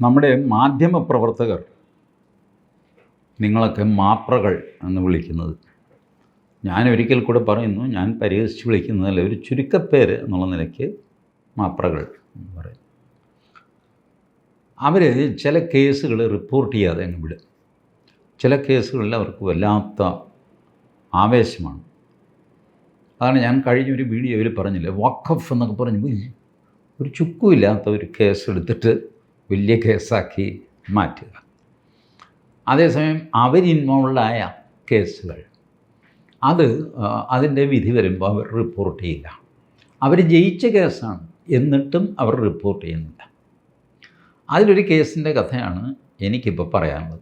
നമ്മുടെ മാധ്യമ പ്രവർത്തകർ നിങ്ങളൊക്കെ മാപ്രകൾ എന്ന് വിളിക്കുന്നത്. ഞാൻ ഒരിക്കൽ കൂടെ പറയുന്നു ഞാൻ പരിഹസിച്ച് വിളിക്കുന്നതല്ല ഒരു ചുരുക്കപ്പേര് എന്നുള്ള നിലയ്ക്ക് മാപ്രകൾ എന്ന് പറയും അവർ ചില കേസുകൾ റിപ്പോർട്ട് ചെയ്യാതെ അങ്ങ് വിടും. ചില കേസുകളിൽ അവർക്ക് വല്ലാത്ത ആവേശമാണ്. അതാണ് ഞാൻ കഴിഞ്ഞ ഒരു വീഡിയോയിൽ പറഞ്ഞില്ലേ വക്കഫ് എന്നൊക്കെ പറഞ്ഞു "ഉയ്യ്, ഒരു ചുക്കുമില്ലാത്ത ഒരു കേസ് എടുത്തിട്ട് വലിയ കേസാക്കി മാറ്റുക. അതേസമയം അവർ ഇൻവോൾവായ കേസുകൾ അത് അതിന്റെ വിധി വരുമ്പോൾ അവർ റിപ്പോർട്ട് ചെയ്യില്ല. അവർ ജയിച്ച കേസാണ് എന്നിട്ടും അവർ റിപ്പോർട്ട് ചെയ്യുന്നില്ല. അതിലൊരു കേസിന്റെ കഥയാണ് എനിക്കിപ്പോൾ പറയാനുള്ളത്.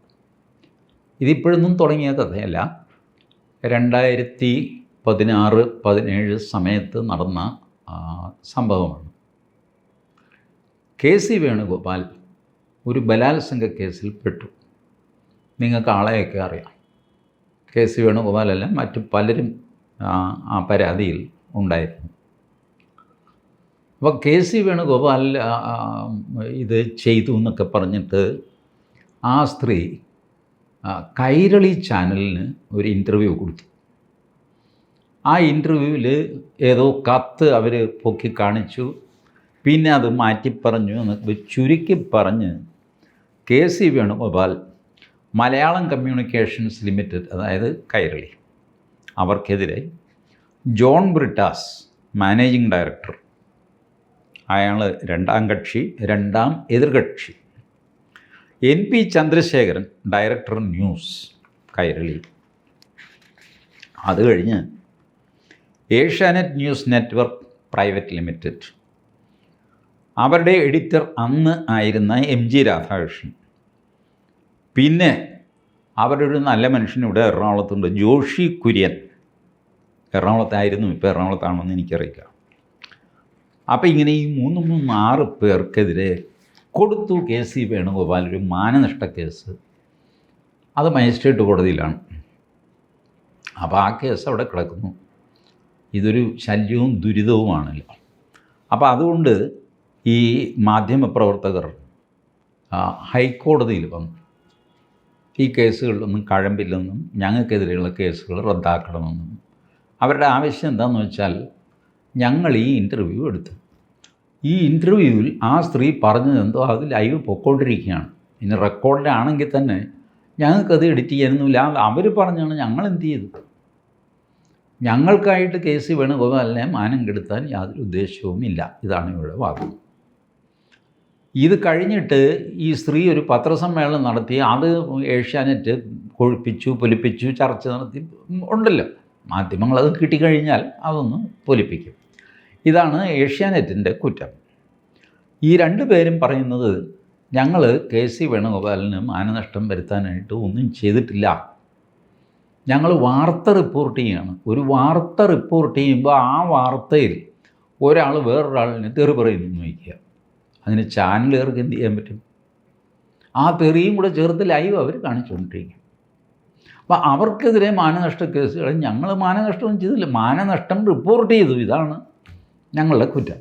ഇതിപ്പോഴൊന്നും തുടങ്ങിയ കഥയല്ല. രണ്ടായിരത്തി പതിനാറ് പതിനേഴ് സമയത്ത് നടന്ന സംഭവമാണ്. കെ സി വേണുഗോപാൽ ഒരു ബലാത്സംഗ കേസിൽ പെട്ടു. നിങ്ങൾക്ക് ആളെയൊക്കെ അറിയാം. കെ സി വേണുഗോപാലല്ല മറ്റു പലരും ആ, പരാതിയിൽ ഉണ്ടായിരുന്നു. അപ്പോൾ കെ സി വേണുഗോപാൽ ഇത് ചെയ്തു എന്നൊക്കെ പറഞ്ഞിട്ട് ആ സ്ത്രീ കൈരളി ചാനലിന് ഒരു ഇന്റർവ്യൂ കൊടുത്തു. ആ ഇന്റർവ്യൂവിൽ ഏതോ കത്ത് അവർ പൊക്കി കാണിച്ചു. പിന്നെ അത് മാറ്റി പറഞ്ഞു എന്നൊക്കെ ചുരുക്കി പറഞ്ഞ് K C Venugopal Malayalam communications limited അതായത് കൈരളി. അവർക്കെതിരെ ജോൺ ബ്രിട്ടാസ് മാനേജിംഗ് ഡയറക്ടർ. അയാൾ രണ്ടാം കക്ഷി രണ്ടാം എതിർകക്ഷി. N P Chandrasekharan director news Kairali. അത് കഴിഞ്ഞ് Asianet news network private limited. അവരുടെ എഡിറ്റർ അന്ന് ആയിരുന്ന എം ജി രാധാകൃഷ്ണൻ. പിന്നെ അവരുടെ ഒരു നല്ല മനുഷ്യൻ ഇവിടെ എറണാകുളത്തുണ്ട്. ജോഷി കുര്യൻ. എറണാകുളത്തായിരുന്നു. ഇപ്പോൾ എറണാകുളത്താണെന്ന് എനിക്കറിയില്ല. അപ്പോൾ ഇങ്ങനെ ഈ മൂന്ന് മൂന്ന് ആറ് പേർക്കെതിരെ കൊടുത്തു കെ സി വേണുഗോപാൽ ഒരു മാനനഷ്ട കേസ്. അത് മജിസ്ട്രേറ്റ് കോടതിയിലാണ്. അപ്പോൾ ആ കേസ് അവിടെ കിടക്കുന്നു. ഇതൊരു ശല്യവും ദുരിതവുമാണല്ലോ. അപ്പോൾ അതുകൊണ്ട് ഈ മാധ്യമപ്രവർത്തകർ ഹൈക്കോടതിയിൽ വന്നു ഈ കേസുകളിലൊന്നും കഴമ്പില്ലെന്നും ഞങ്ങൾക്കെതിരെയുള്ള കേസുകൾ റദ്ദാക്കണമെന്നും അവരുടെ ആവശ്യം എന്താണെന്ന് വെച്ചാൽ ഞങ്ങൾ ഈ ഇന്റർവ്യൂ എടുത്തു. ഈ ഇന്റർവ്യൂവിൽ ആ സ്ത്രീ പറഞ്ഞതെന്തോ അത് ലൈവ് പൊക്കോണ്ടിരിക്കുകയാണ്. ഇനി റെക്കോർഡിലാണെങ്കിൽ തന്നെ ഞങ്ങൾക്കത് എഡിറ്റ് ചെയ്യാനൊന്നുമില്ല. അവർ പറഞ്ഞാണ് ഞങ്ങൾ എന്ത് ചെയ്തു? ഞങ്ങൾക്കായിട്ട് കേസ് വേണുഗോപാലിനെ മാനം കെടുത്താൻ യാതൊരു ഉദ്ദേശവും ഇല്ല ഇതാണ് ഇവിടെ വാദം. ഇത് കഴിഞ്ഞിട്ട് ഈ സ്ത്രീ ഒരു പത്രസമ്മേളനം നടത്തി അത് ഏഷ്യാനെറ്റ് കൊഴിപ്പിച്ചു പൊലിപ്പിച്ചു ചർച്ച നടത്തി ഉണ്ടല്ലോ. മാധ്യമങ്ങളത് കിട്ടിക്കഴിഞ്ഞാൽ അതൊന്ന് പൊലിപ്പിക്കും. ഇതാണ് ഏഷ്യാനെറ്റിന്റെ കുറ്റം. ഈ രണ്ട് പേരും പറയുന്നത് ഞങ്ങൾ കെ സി വേണുഗോപാലിന് മാനനഷ്ടം വരുത്താനായിട്ട് ഒന്നും ചെയ്തിട്ടില്ല. ഞങ്ങൾ വാർത്ത റിപ്പോർട്ട് ചെയ്യുകയാണ് ഒരു വാർത്ത റിപ്പോർട്ട് ചെയ്യുമ്പോൾ ആ വാർത്തയിൽ ഒരാൾ വേറൊരാളിനെ തെറി പറയുന്നു എന്ന് വയ്ക്കുക. അതിന് ചാനലുകാർക്ക് എന്ത് ചെയ്യാൻ പറ്റും? ആ തെറിയും കൂടെ ചേർത്ത് ലൈവ് അവർ കാണിച്ചുകൊണ്ടിരിക്കും. അപ്പോൾ അവർക്കെതിരെ മാനനഷ്ട കേസുകൾ ഞങ്ങൾ മാനനഷ്ടം ചെയ്തില്ല. മാനനഷ്ടം റിപ്പോർട്ട് ചെയ്തു. ഇതാണ് ഞങ്ങളുടെ കുറ്റം.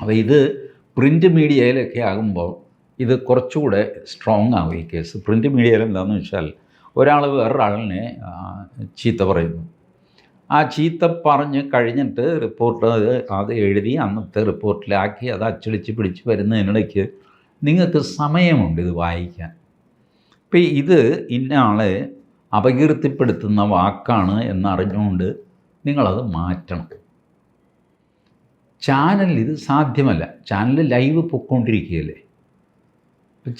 അപ്പോൾ ഇത് പ്രിന്റ് മീഡിയയിലൊക്കെ ആകുമ്പോൾ ഇത് കുറച്ചുകൂടെ സ്ട്രോങ് ആവും ഈ കേസ്. പ്രിന്റ് മീഡിയയിൽ എന്താണെന്ന് വെച്ചാൽ ഒരാൾ വേറൊരാളിനെ ചീത്ത പറയുന്നു. ആ ചീത്ത പറഞ്ഞ് കഴിഞ്ഞിട്ട് റിപ്പോർട്ട് അത് എഴുതി അന്നത്തെ റിപ്പോർട്ടിലാക്കി അത് അച്ചടിച്ച് പിടിച്ച് വരുന്നതിനിടയ്ക്ക് നിങ്ങൾക്ക് സമയമുണ്ട് ഇത് വായിക്കാൻ. ഇപ്പം ഇത് ഇന്ന ആളെ അപകീർത്തിപ്പെടുത്തുന്ന വാക്കാണ് എന്നറിഞ്ഞുകൊണ്ട് നിങ്ങളത് മാറ്റണം. ചാനലിൽ ഇത് സാധ്യമല്ല. ചാനൽ ലൈവ് പൊയ്ക്കൊണ്ടിരിക്കുകയല്ലേ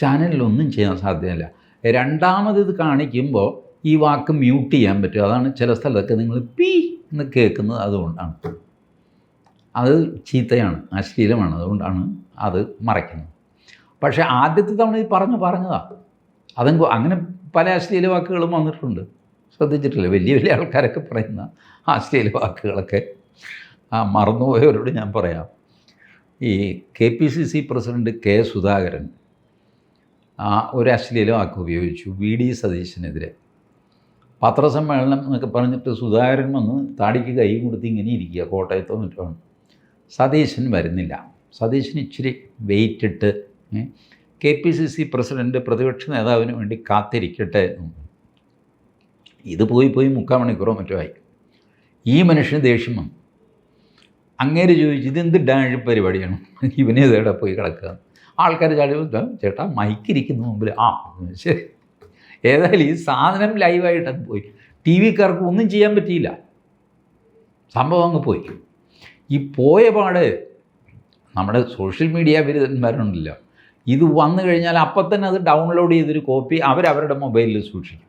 ചാനലിൽ ഒന്നും ചെയ്യാൻ സാധ്യമല്ല. രണ്ടാമത് ഇത് കാണിക്കുമ്പോൾ ഈ വാക്ക് മ്യൂട്ട് ചെയ്യാൻ പറ്റും. അതാണ് ചില സ്ഥലത്തൊക്കെ നിങ്ങൾ പീ എന്ന് കേൾക്കുന്നത് അതുകൊണ്ടാണ്. അത് ചീത്തയാണ് അശ്ലീലമാണ്. അതുകൊണ്ടാണ് അത് മറയ്ക്കുന്നത്. പക്ഷേ ആദ്യത്തെ തവണ ഈ പറഞ്ഞു പറഞ്ഞതാണ് അതെങ്കിൽ അങ്ങനെ പല അശ്ലീല വാക്കുകളും വന്നിട്ടുണ്ട്. ശ്രദ്ധിച്ചിട്ടില്ല. വലിയ വലിയ ആൾക്കാരൊക്കെ പറയുന്ന അശ്ലീല വാക്കുകളൊക്കെ. ആ മറന്നുപോയവരോട് ഞാൻ പറയാം. ഈ K P C C president K Sudhakaran ആ ഒരു അശ്ലീല വാക്ക് ഉപയോഗിച്ചു. വി ഡി സതീശനെതിരെ. പത്രസമ്മേളനം എന്നൊക്കെ പറഞ്ഞിട്ട് സുധാകരൻ വന്ന് താടിക്ക് കൈ കൊടുത്ത് ഇങ്ങനെ ഇരിക്കുക കോട്ടയത്തോ മറ്റോ. സതീശൻ വരുന്നില്ല. സതീശൻ ഇച്ചിരി വെയിറ്റ് ഇട്ട് K P C C president പ്രതിപക്ഷ നേതാവിന് വേണ്ടി കാത്തിരിക്കട്ടെ ഇത് പോയി പോയി മുക്കാൽ മണിക്കൂറോ മറ്റോ ആയി. ഈ മനുഷ്യന് ദേഷ്യം വന്നു. അങ്ങേര് ചോദിച്ചു ഇതെന്ത് ഡാഴ് പരിപാടിയാണ്? ഇവനെ ഇതേടെ പോയി കിടക്കുക. ആൾക്കാർ ചാടി "ദാ ചേട്ടാ മൈക്കിരിക്കുന്ന മുമ്പിൽ ആ ശരി. ഏതായാലും ഈ സാധനം ലൈവായിട്ട് അത് പോയി. ടി വിക്കാർക്ക് ഒന്നും ചെയ്യാൻ പറ്റിയില്ല. സംഭവം അങ്ങ് പോയി. ഈ പോയ പാട് നമ്മുടെ സോഷ്യൽ മീഡിയ വിരുദ്ധന്മാരുണ്ടല്ലോ. ഇത് വന്നു കഴിഞ്ഞാൽ അപ്പം തന്നെ അത് ഡൗൺലോഡ് ചെയ്തൊരു കോപ്പി അവരവരുടെ മൊബൈലിൽ സൂക്ഷിക്കും.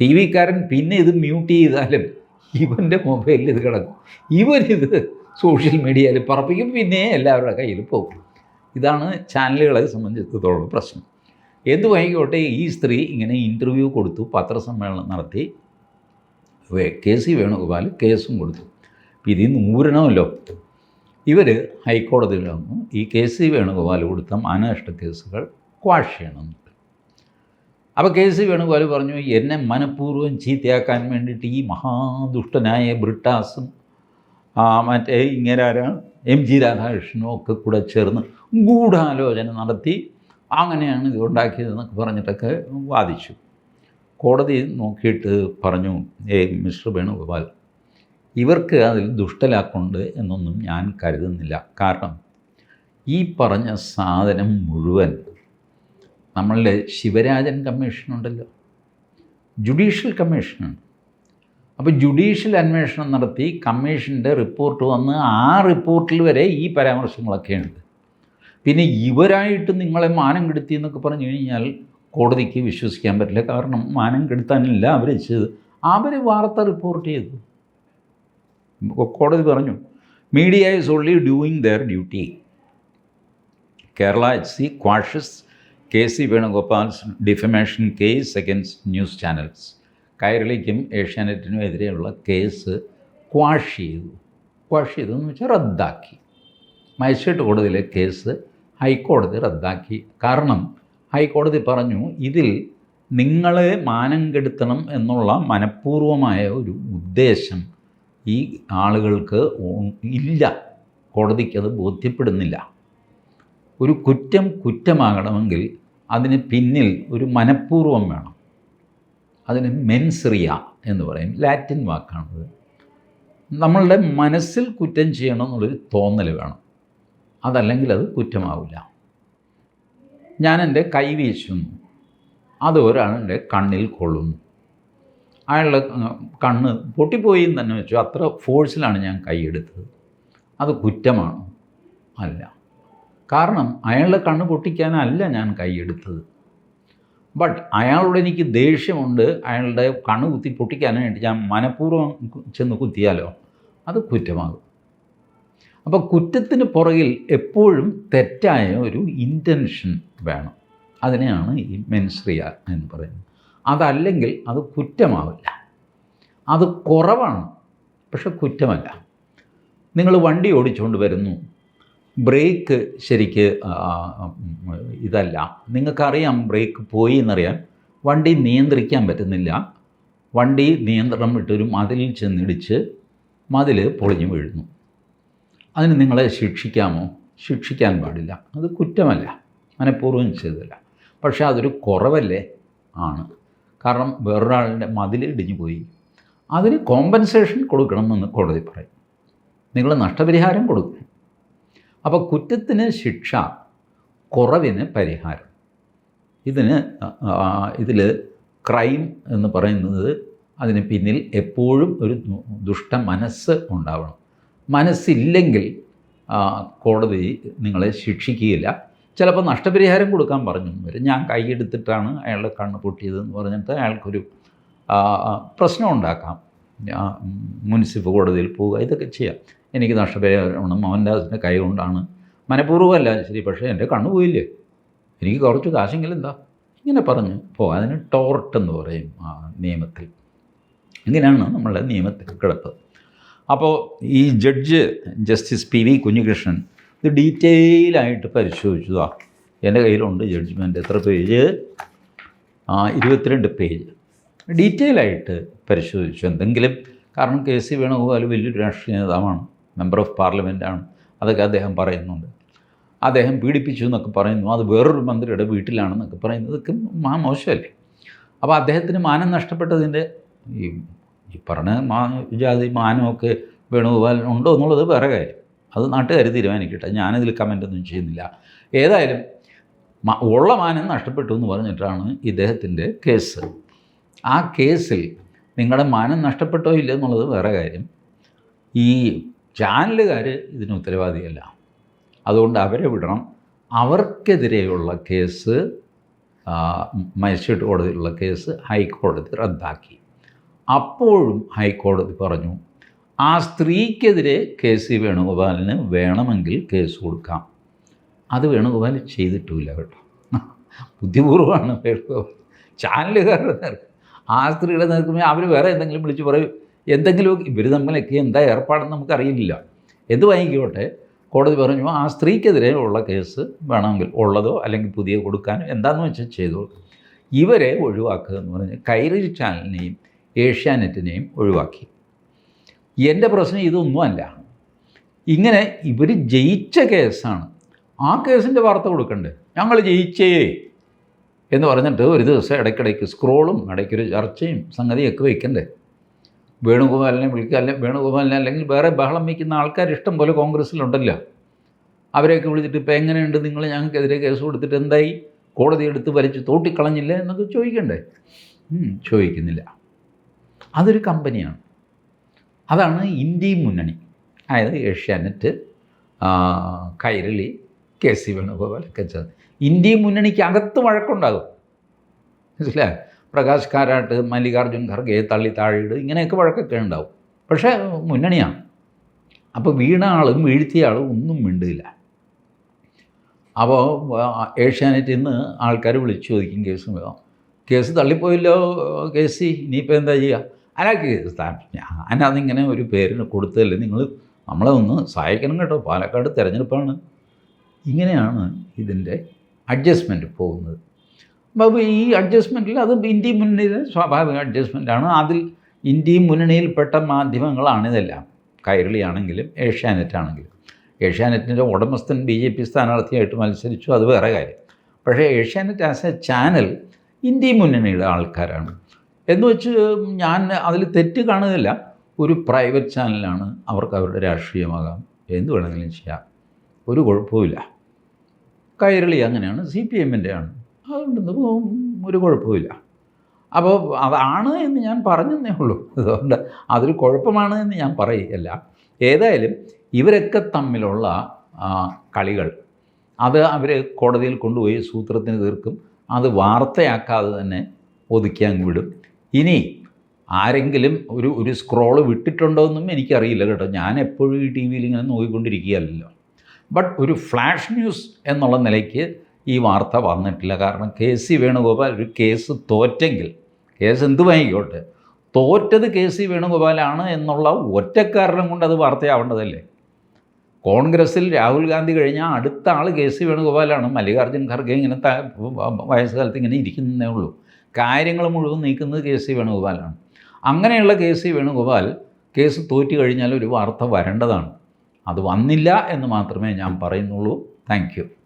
ടി വിക്കാരൻ പിന്നെ ഇത് മ്യൂട്ട് ചെയ്താലും ഇവന്റെ മൊബൈലിൽ ഇത് കിടക്കും. ഇവരിത് സോഷ്യൽ മീഡിയയിൽ പറപ്പിക്കും പിന്നെ എല്ലാവരുടെ കയ്യിൽ പോകും. ഇതാണ് ചാനലുകളെ സംബന്ധിച്ചിടത്തോളം പ്രശ്നം. എന്തു വൈകോട്ടെ ഈ സ്ത്രീ ഇങ്ങനെ ഇന്റർവ്യൂ കൊടുത്തു പത്രസമ്മേളനം നടത്തി. കെ സി വേണുഗോപാൽ കേസും കൊടുത്തു. ഇതിൽ നിന്ന് ഊരണമല്ലോ. ഇവർ ഹൈക്കോടതിയിൽ വന്നു. ഈ കെ സി വേണുഗോപാൽ കൊടുത്ത മാനനഷ്ട കേസുകൾ ക്വാഷ് ചെയ്യണം. അപ്പോൾ കെ സി വേണുഗോപാൽ പറഞ്ഞു എന്നെ മനഃപൂർവം ചീത്തയാക്കാൻ വേണ്ടിയിട്ട് ഈ മഹാദുഷ്ടനായ ബ്രിട്ടാസും മറ്റേ ഇങ്ങനെ ആരാ എം ജി രാധാകൃഷ്ണനും ഒക്കെ കൂടെ ചേർന്ന് ഗൂഢാലോചന നടത്തി അങ്ങനെയാണ് ഇത് ഉണ്ടാക്കിയതെന്നൊക്കെ പറഞ്ഞിട്ടൊക്കെ വാദിച്ചു. കോടതി നോക്കിയിട്ട് പറഞ്ഞു ഏ മിസ്റ്റർ വേണുഗോപാൽ ഇവർക്ക് അതിൽ ദുഷ്ടലാക്കുണ്ട് എന്നൊന്നും ഞാൻ കരുതുന്നില്ല. കാരണം ഈ പറഞ്ഞ സാധനം മുഴുവൻ നമ്മളുടെ ശിവരാജൻ കമ്മീഷനുണ്ടല്ലോ. ജുഡീഷ്യൽ കമ്മീഷനാണ്. അപ്പോൾ ജുഡീഷ്യൽ അന്വേഷണം നടത്തി കമ്മീഷന്റെ റിപ്പോർട്ട് വന്ന് ആ റിപ്പോർട്ടിൽ വരെ ഈ പരാമർശങ്ങളൊക്കെ ഉണ്ട് പിന്നെ ഇവരായിട്ട് നിങ്ങളെ മാനം കെടുത്തി എന്നൊക്കെ പറഞ്ഞു കഴിഞ്ഞാൽ കോടതിക്ക് വിശ്വസിക്കാൻ പറ്റില്ല. കാരണം മാനം കെടുത്താനില്ല അവർ ചെയ്ത് അവർ വാർത്ത റിപ്പോർട്ട് ചെയ്തു. കോടതി പറഞ്ഞു media is only doing their duty Kerala H C quashes K C Venugopal's defamation case against news channels കൈരളിക്കും ഏഷ്യാനെറ്റിനും എതിരെയുള്ള കേസ് ക്വാഷ് ചെയ്തു. ക്വാഷ് ചെയ്തു എന്ന് വെച്ചാൽ റദ്ദാക്കി. മജിസ്ട്രേറ്റ് കോടതിയിലെ കേസ് ഹൈക്കോടതി റദ്ദാക്കി. കാരണം ഹൈക്കോടതി പറഞ്ഞു ഇതിൽ നിങ്ങളെ മാനം കെടുത്തണം എന്നുള്ള മനഃപൂർവമായ ഒരു ഉദ്ദേശം ഈ ആളുകൾക്ക് ഇല്ല. കോടതിക്കത് ബോധ്യപ്പെടുന്നില്ല. ഒരു കുറ്റം കുറ്റമാകണമെങ്കിൽ അതിന് പിന്നിൽ ഒരു മനഃപൂർവം വേണം. അതിന് മെൻസ്രിയ എന്ന് പറയും. ലാറ്റിൻ വാക്കാണത്. നമ്മളുടെ മനസ്സിൽ കുറ്റം ചെയ്യണം എന്നുള്ളൊരു തോന്നൽ വേണം. അതല്ലെങ്കിൽ അത് കുറ്റമാവില്ല. ഞാൻ എന്റെ കൈ വീശുന്നു. അത് ഒരാളുടെ കണ്ണിൽ കൊള്ളുന്നു. അയാളുടെ കണ്ണ് പൊട്ടിപ്പോയി എന്ന് തന്നെ വെച്ചു. അത്ര ഫോഴ്സിലാണ് ഞാൻ കൈയെടുത്തത് അത് കുറ്റമാണ്. അല്ല. കാരണം അയാളുടെ കണ്ണ് പൊട്ടിക്കാനല്ല ഞാൻ കൈയെടുത്തത് ബട്ട് അയാളോട് എനിക്ക് ദേഷ്യമുണ്ട്. അയാളുടെ കണ്ണ് കുത്തി പൊട്ടിക്കാനായിട്ട് ഞാൻ മനഃപൂർവം ചെന്ന് കുത്തിയാലോ? അത് കുറ്റമാകും. അപ്പോൾ കുറ്റത്തിന് പുറകിൽ എപ്പോഴും തെറ്റായ ഒരു ഇന്റൻഷൻ വേണം. അതിനെയാണ് ഈ മെൻസ്രിയ എന്ന് പറയുന്നത്. അതല്ലെങ്കിൽ അത് കുറ്റമാവില്ല. അത് കുറവാണ് പക്ഷെ കുറ്റമല്ല. നിങ്ങൾ വണ്ടി ഓടിച്ചുകൊണ്ട് വരുന്നു. ബ്രേക്ക് ശരിക്ക് ഇതല്ല. നിങ്ങൾക്കറിയാം ബ്രേക്ക് പോയി എന്നറിയാം. വണ്ടി നിയന്ത്രിക്കാൻ പറ്റുന്നില്ല. വണ്ടി നിയന്ത്രണം വിട്ടൊരു മതിലിൽ ചെന്നിടിച്ച് മതിൽ പൊളിഞ്ഞു വീഴുന്നു. അതിന് നിങ്ങളെ ശിക്ഷിക്കാമോ? ശിക്ഷിക്കാൻ പാടില്ല. അത് കുറ്റമല്ല. മനഃപൂർവം ചെയ്തില്ല പക്ഷേ അതൊരു കുറവല്ലേ? ആണ്. കാരണം വേറൊരാളുടെ മതിൽ ഇടിഞ്ഞു പോയി. അതിന് കോമ്പൻസേഷൻ കൊടുക്കണമെന്ന് കോടതി പറയും. നിങ്ങൾ നഷ്ടപരിഹാരം കൊടുക്കും. അപ്പോൾ കുറ്റത്തിന് ശിക്ഷ കുറവിന് പരിഹാരം. ഇതിന് ഇതിൽ ക്രൈം എന്ന് പറയുന്നത് അതിന് പിന്നിൽ എപ്പോഴും ഒരു ദുഷ്ട മനസ്സ് ഉണ്ടാവണം. മനസ്സില്ലെങ്കിൽ കോടതി നിങ്ങളെ ശിക്ഷിക്കുകയില്ല. ചിലപ്പോൾ നഷ്ടപരിഹാരം കൊടുക്കാൻ പറഞ്ഞു. വരും. ഞാൻ കൈയെടുത്തിട്ടാണ് അയാളുടെ കണ്ണ് പൊട്ടിയതെന്ന് പറഞ്ഞിട്ട് അയാൾക്കൊരു പ്രശ്നം ഉണ്ടാക്കാം. മുനിസിപ്പൽ കോടതിയിൽ പോവുക. ഇതൊക്കെ ചെയ്യാം. എനിക്ക് നഷ്ടപരിഹാരം മോഹൻദാസിന്റെ കൈ കൊണ്ടാണ്. മനഃപൂർവമല്ല ശരി. പക്ഷേ എന്റെ കണ്ണ് പോയില്ലേ? എനിക്ക് കുറച്ച് കാശെങ്കിലും എന്താ? ഇങ്ങനെ പറഞ്ഞ് പോകാം. അതിന് ടോർട്ട് എന്ന് പറയും നിയമത്തിൽ. ഇങ്ങനെയാണ് നമ്മളുടെ നിയമത്തിൽ കിടപ്പ്. അപ്പോൾ ഈ judge justice P V Kunhikrishnan ഇത് ഡീറ്റെയിലായിട്ട് പരിശോധിച്ചതാ. എന്റെ കയ്യിലുണ്ട് ജഡ്ജ്മെന്റ്. എത്ര പേജ്? ആ ഇരുപത്തിരണ്ട് പേജ്. ഡീറ്റെയിലായിട്ട് പരിശോധിച്ചു. എന്തെങ്കിലും കാരണം കെ സി വേണുഗോപാൽ വലിയൊരു രാഷ്ട്രീയ നേതാവാണ് മെമ്പർ ഓഫ് പാർലമെന്റാണ് അതൊക്കെ അദ്ദേഹം പറയുന്നുണ്ട്. അദ്ദേഹം പീഡിപ്പിച്ചു എന്നൊക്കെ പറയുന്നു. അത് വേറൊരു മന്ത്രിയുടെ വീട്ടിലാണെന്നൊക്കെ പറയുന്നത് ഇതൊക്കെ മോശമല്ലേ? അപ്പോൾ അദ്ദേഹത്തിന് മാനം നഷ്ടപ്പെട്ടതിന്റെ ഈ ഈ പറഞ്ഞ മാ ജാതി മാനമൊക്കെ വേണുഗോപാൽ ഉണ്ടോ എന്നുള്ളത് വേറെ കാര്യം. അത് നാട്ടുകാർ തീരുമാനിക്കട്ടെ. ഞാനിതിൽ കമന്റൊന്നും ചെയ്യുന്നില്ല. ഏതായാലും ഉള്ള മാനം നഷ്ടപ്പെട്ടു എന്ന് പറഞ്ഞിട്ടാണ് ഇദ്ദേഹത്തിന്റെ കേസ്. ആ കേസിൽ നിങ്ങളുടെ മാനം നഷ്ടപ്പെട്ടോ ഇല്ല എന്നുള്ളത് വേറെ കാര്യം. ഈ ചാനലുകാർ ഇതിന് ഉത്തരവാദിയല്ല. അതുകൊണ്ട് അവരെ വിടണം. അവർക്കെതിരെയുള്ള കേസ് മജിസ്ട്രേറ്റ് കോടതിയിലുള്ള കേസ് ഹൈക്കോടതി റദ്ദാക്കി. അപ്പോഴും ഹൈക്കോടതി പറഞ്ഞു ആ സ്ത്രീക്കെതിരെ കെ സി വേണുഗോപാലിന് വേണമെങ്കിൽ കേസ് കൊടുക്കാം. അത് വേണുഗോപാൽ ചെയ്തിട്ടില്ല കേട്ടോ. ബുദ്ധിപൂർവമാണ് വേണുഗോപാൽ. ചാനലുകാരുടെ നേർക്ക് ആ സ്ത്രീയുടെ നേർക്കുമ്പോൾ അവർ വേറെ എന്തെങ്കിലും വിളിച്ച് പറയും എന്തെങ്കിലും ഇവർ തമ്മിലൊക്കെ എന്താ ഏർപ്പാടെന്ന് നമുക്കറിയില്ല. എന്ത് വാങ്ങിക്കോട്ടെ? കോടതി പറഞ്ഞു ആ സ്ത്രീക്കെതിരെ ഉള്ള കേസ് വേണമെങ്കിൽ ഉള്ളതോ അല്ലെങ്കിൽ പുതിയ കൊടുക്കാനോ എന്താണെന്ന് വെച്ചാൽ ചെയ്തോളൂ. ഇവരെ ഒഴിവാക്കുക എന്ന് പറഞ്ഞ് കൈരളി ചാനലിനെയും ഏഷ്യാനെറ്റിനെയും ഒഴിവാക്കി. എന്റെ പ്രശ്നം ഇതൊന്നുമല്ല. ഇങ്ങനെ ഇവർ ജയിച്ച കേസാണ്. ആ കേസിന്റെ വാർത്ത കൊടുക്കണ്ടേ. ഞങ്ങൾ ജയിച്ചേ എന്ന് പറഞ്ഞിട്ട് ഒരു ദിവസം ഇടയ്ക്കിടയ്ക്ക് സ്ക്രോളും ഇടയ്ക്കൊരു ചർച്ചയും സംഗതിയൊക്കെ വയ്ക്കണ്ടേ വേണുഗോപാലിനെ വിളിക്കുക അല്ലെ വേണുഗോപാലിനെ അല്ലെങ്കിൽ വേറെ ബഹളം വയ്ക്കുന്ന ആൾക്കാർ ഇഷ്ടം പോലെ കോൺഗ്രസ്സിലുണ്ടല്ലോ. അവരെയൊക്കെ വിളിച്ചിട്ട് ഇപ്പം എങ്ങനെയുണ്ട് നിങ്ങൾ ഞങ്ങൾക്കെതിരെ കേസ് കൊടുത്തിട്ട് എന്തായി? കോടതി എടുത്ത് വലിച്ച് തോട്ടിക്കളഞ്ഞില്ല എന്നൊക്കെ ചോദിക്കണ്ടേ? ചോദിക്കുന്നില്ല. അതൊരു കമ്പനിയാണ്. അതാണ് ഇന്ത്യയും മുന്നണി. അതായത് ഏഷ്യാനെറ്റ് കൈരളി കെ സി വേണുഗോപാൽ ഒക്കെ ചേർന്ന്. ഇന്ത്യയും മുന്നണിക്ക് അകത്ത് വഴക്കുണ്ടാകും. മനസ്സിലായോ? പ്രകാശ് കാരാട്ട് മല്ലികാർജുൻ ഖർഗെ തള്ളി താഴെയിട് ഇങ്ങനെയൊക്കെ വഴക്കൊക്കെ ഉണ്ടാവും. പക്ഷേ മുന്നണിയാണ്. അപ്പോൾ വീണ ആളും വീഴ്ത്തിയ ആളും ഒന്നും മിണ്ടില്ല. അപ്പോൾ ഏഷ്യാനെറ്റിൽ നിന്ന് ആൾക്കാർ വിളിച്ചു ചോദിക്കും കേസ് കേസ് തള്ളിപ്പോയല്ലോ കേസി ഇനിയിപ്പോൾ എന്താ ചെയ്യുക താ- ഞാനതിങ്ങനെ ഒരു പേരിന് കൊടുത്തതല്ലേ നിങ്ങൾ നമ്മളെ ഒന്ന് സഹായിക്കണം കേട്ടോ. പാലക്കാട് തിരഞ്ഞെടുപ്പാണ്. ഇങ്ങനെയാണ് ഇതിന്റെ അഡ്ജസ്റ്റ്മെന്റ് പോകുന്നത്. അപ്പോൾ ഈ അഡ്ജസ്റ്റ്മെന്റിൽ അത് ഇന്ത്യ മുന്നണിയിലെ സ്വാഭാവിക അഡ്ജസ്റ്റ്മെന്റാണ് അതിൽ ഇന്ത്യ മുന്നണിയിൽപ്പെട്ട മാധ്യമങ്ങളാണ് ഇതെല്ലാം. കൈരളിയാണെങ്കിലും ഏഷ്യാനെറ്റ് ആണെങ്കിലും. ഏഷ്യാനെറ്റിന്റെ ഉടമസ്ഥൻ ബി ജെ പി സ്ഥാനാർത്ഥിയായിട്ട് മത്സരിച്ചു. അത് വേറെ കാര്യം. പക്ഷേ Asianet as a channel India മുന്നണിയുടെ ആൾക്കാരാണ്. എന്ന് വെച്ച് ഞാൻ അതിൽ തെറ്റ് കാണുന്നില്ല ഒരു പ്രൈവറ്റ് ചാനലാണ് അവർക്ക് അവരുടെ രാഷ്ട്രീയമാകാം. എന്ത് വേണമെങ്കിലും ചെയ്യാം. ഒരു കുഴപ്പമില്ല കൈരളി അങ്ങനെയാണ് സി പി എമ്മിന്റെ ആണ്. അതുകൊണ്ട് ഒരു കുഴപ്പമില്ല അപ്പോൾ അതാണ് എന്ന് ഞാൻ പറഞ്ഞതേ ഉള്ളൂ. അതുകൊണ്ട് അതൊരു കുഴപ്പമാണ് എന്ന് ഞാൻ പറയുകയല്ല. ഏതായാലും ഇവരൊക്കെ തമ്മിലുള്ള കളികൾ അത് അവർ കോടതിയിൽ കൊണ്ടുപോയി സൂത്രത്തിന് തീർക്കും. അത് വാർത്തയാക്കാതെ തന്നെ ഒതുക്കി അങ്ങ് വിടും. ഇനി ആരെങ്കിലും ഒരു ഒരു സ്ക്രോൾ വിട്ടിട്ടുണ്ടോ എന്നും എനിക്കറിയില്ല കേട്ടോ. ഞാൻ എപ്പോഴും ഈ ടി വിയിൽ ഇങ്ങനെ നോക്കിക്കൊണ്ടിരിക്കുകയല്ലോ ബട്ട് ഒരു ഫ്ലാഷ് ന്യൂസ് എന്നുള്ള നിലയ്ക്ക് ഈ വാർത്ത വന്നിട്ടില്ല. കാരണം കെ സി വേണുഗോപാൽ ഒരു കേസ് തോറ്റെങ്കിൽ കേസ് എന്ത് വാങ്ങിക്കോട്ടെ തോറ്റത് കെ സി വേണുഗോപാലാണ് എന്നുള്ള ഒറ്റക്കാരണം കൊണ്ട് അത് വാർത്തയാവേണ്ടതല്ലേ? കോൺഗ്രസ്സിൽ രാഹുൽ ഗാന്ധി കഴിഞ്ഞാൽ അടുത്ത ആൾ കെ സി വേണുഗോപാലാണ്. മല്ലികാർജുൻ ഖർഗെ ഇങ്ങനെ വയസ്സുകാലത്ത് ഇങ്ങനെ ഇരിക്കുന്നതേ ഉള്ളൂ. കാര്യങ്ങൾ മുഴുവൻ നീക്കുന്നത് കെ സി വേണുഗോപാലാണ്. അങ്ങനെയുള്ള കെ സി വേണുഗോപാൽ കേസ് തോറ്റു കഴിഞ്ഞാൽ ഒരു വാർത്ത വരേണ്ടതാണ്. അത് വന്നില്ല എന്ന് മാത്രമേ ഞാൻ പറയുന്നുള്ളൂ. താങ്ക്